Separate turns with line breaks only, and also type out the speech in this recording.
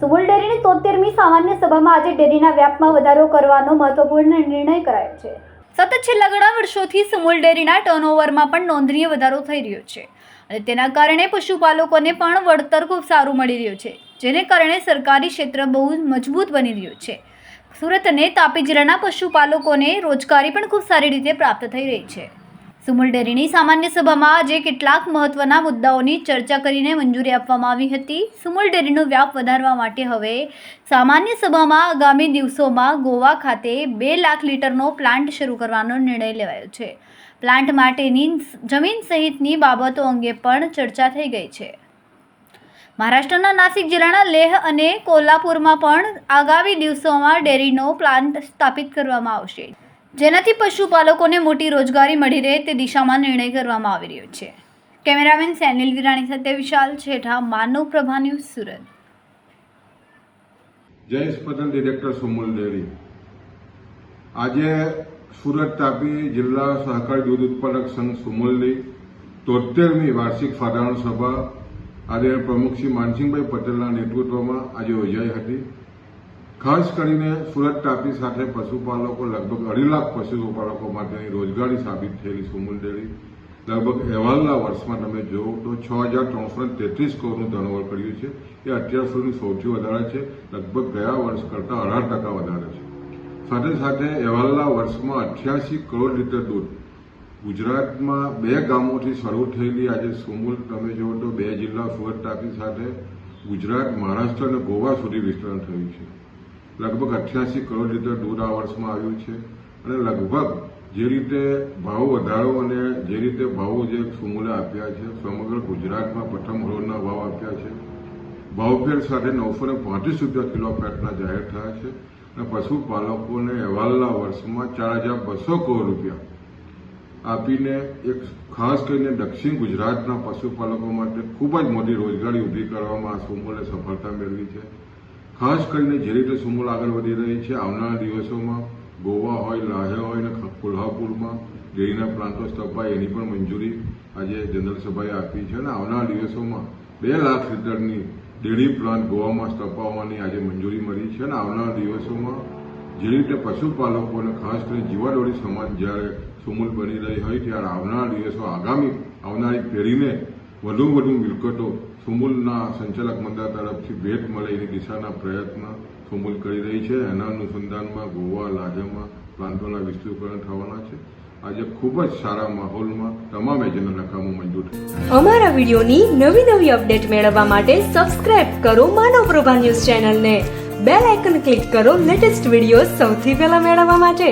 સુમુલ ડેરીની તોતેરમી સામાન્ય સભામાં આજે ડેરીના વ્યાપમાં વધારો કરવાનો મહત્વપૂર્ણ નિર્ણય કરાયો છે. સતત છેલ્લા ઘણા વર્ષોથી સુમુલ ડેરીના ટર્નઓવરમાં પણ નોંધનીય વધારો થઈ રહ્યો છે અને તેના કારણે પશુપાલકોને પણ વળતર ખૂબ સારું મળી રહ્યું છે, જેને કારણે સરકારી ક્ષેત્ર બહુ મજબૂત બની રહ્યું છે. સુરત અને તાપી જિલ્લાના પશુપાલકોને રોજગારી પણ ખૂબ સારી રીતે પ્રાપ્ત થઈ રહી છે. સુમુલ ડેરીની સામાન્ય સભામાં આજે કેટલાક મહત્વના મુદ્દાઓની ચર્ચા કરીને મંજૂરી આપવામાં આવી હતી. સુમુલ ડેરીનો વ્યાપ વધારવા માટે હવે સામાન્ય સભામાં આગામી દિવસોમાં ગોવા ખાતે બે લાખ લીટરનો પ્લાન્ટ શરૂ કરવાનો નિર્ણય લેવાયો છે. પ્લાન્ટ માટેની જમીન સહિતની બાબતો અંગે પણ ચર્ચા થઈ ગઈ છે. મહારાષ્ટ્રના નાસિક જિલ્લાના લેહ અને કોલ્હાપુરમાં પણ આગામી દિવસોમાં ડેરીનો પ્લાન્ટ સ્થાપિત કરવામાં આવશે. જેનાથી પશુપાલકોને મોટી રોજગારી મળી રહે તે દિશામાં નિર્ણય કરવામાં આવી રહ્યો છે. કેમેરામેન સેનિલ વિરાણી સાથે વિશાલ છેઠા, માનવ પ્રભા ન્યૂઝ સુરત.
જયેશ પટેલ ડિરેક્ટર સુમુલ દેવી. આજે સુરત તાપી જિલ્લા સહકારી દૂધ ઉત્પાદક સંઘ સુમુલની તોતેરમી વાર્ષિક સાધારણ સભા આજે પ્રમુખ શ્રી માનસિંહભાઈ પટેલના નેતૃત્વમાં આજે યોજાઈ હતી. ખાસ કરીને સુરત તાપી સાથે પશુપાલકો, લગભગ અઢી લાખ પશુપાલકો માટેની રોજગારી સાબિત થયેલી સુમુલ ડેરી. લગભગ અહેવાલના વર્ષમાં તમે જુઓ તો છ હજાર ત્રણસો તેત્રીસ કરોડનું ટર્નઓવર કર્યું છે. એ અત્યાર સુધી સૌથી વધારે છે. લગભગ ગયા વર્ષ કરતાં અઢાર ટકા વધારે છે. સાથે સાથે અહેવાલના વર્ષમાં અઠ્યાસી કરોડ લીટર દૂધ. ગુજરાતમાં બે ગામોથી શરૂ થયેલી આજે સુમુલ, તમે જુઓ તો બે જિલ્લા સુરત તાપી સાથે ગુજરાત, મહારાષ્ટ્ર અને ગોવા સુધી વિસ્તરણ થયું છે. લગભગ અઠ્યાસી કરોડ લીટર દૂધ આ વર્ષમાં આવ્યું છે. અને લગભગ જે રીતે ભાવ વધારો અને જે રીતે ભાવો જે સુમૂલે આપ્યા છે, સમગ્ર ગુજરાતમાં પ્રથમ હરોળના ભાવ આપ્યા છે. ભાવફેર સાથે નવસો ને પાંત્રીસ રૂપિયા કિલો ફેટના જાહેર થયા છે. અને પશુપાલકોને અહેવાલના વર્ષમાં ચાર હજાર બસો કરોડ રૂપિયા આપીને એક ખાસ કરીને દક્ષિણ ગુજરાતના પશુપાલકો માટે ખૂબ જ મોટી રોજગારી ઊભી કરવામાં આ સુમૂલે સફળતા મેળવી છે. ખાસ કરીને જે રીતે સુમૂલ આગળ વધી રહી છે, આવનારા દિવસોમાં ગોવા હોય લાહે હોય અને કોલ્હાપુરમાં, ડેરીના પ્લાન્ટો સ્થપાય એની પણ મંજૂરી આજે જનરલ સભાએ આપી છે અને આવનારા દિવસોમાં બે લાખ લીટરની ડેરી પ્લાન્ટ ગોવામાં સ્થપાવવાની આજે મંજૂરી મળી છે અને આવનારા દિવસોમાં જે રીતે પશુપાલકોને ખાસ કરીને જીવાડોળી સમાજ જ્યારે સુમૂલ બની રહી હોય, ત્યારે આવનારા દિવસો આગામી, આવનારી પેઢીને વધુ વધુ મિલકતો સુમૂલના સંચાલક મંડળ તરફથી ભેટ મળે એની દિશાના પ્રયત્ન સુમૂલ કરી રહી છે. એના અનુસંધાનમાં ગોવા લાજમમાં પ્રાંતોના વિસ્તૃતિકરણ થવાના છે. આજે ખૂબ જ સારા માહોલમાં તમામ એજન્ટના કામો મંજૂર
અમારા વિડીયોની નવી નવી અપડેટ મેળવવા માટે સબસ્ક્રાઇબ કરો માનવ પ્રભા ન્યૂઝ ચેનલને. બેલ આઇકન ક્લિક કરો લેટેસ્ટ વીડિયો સૌથી પહેલા મેળવવા માટે.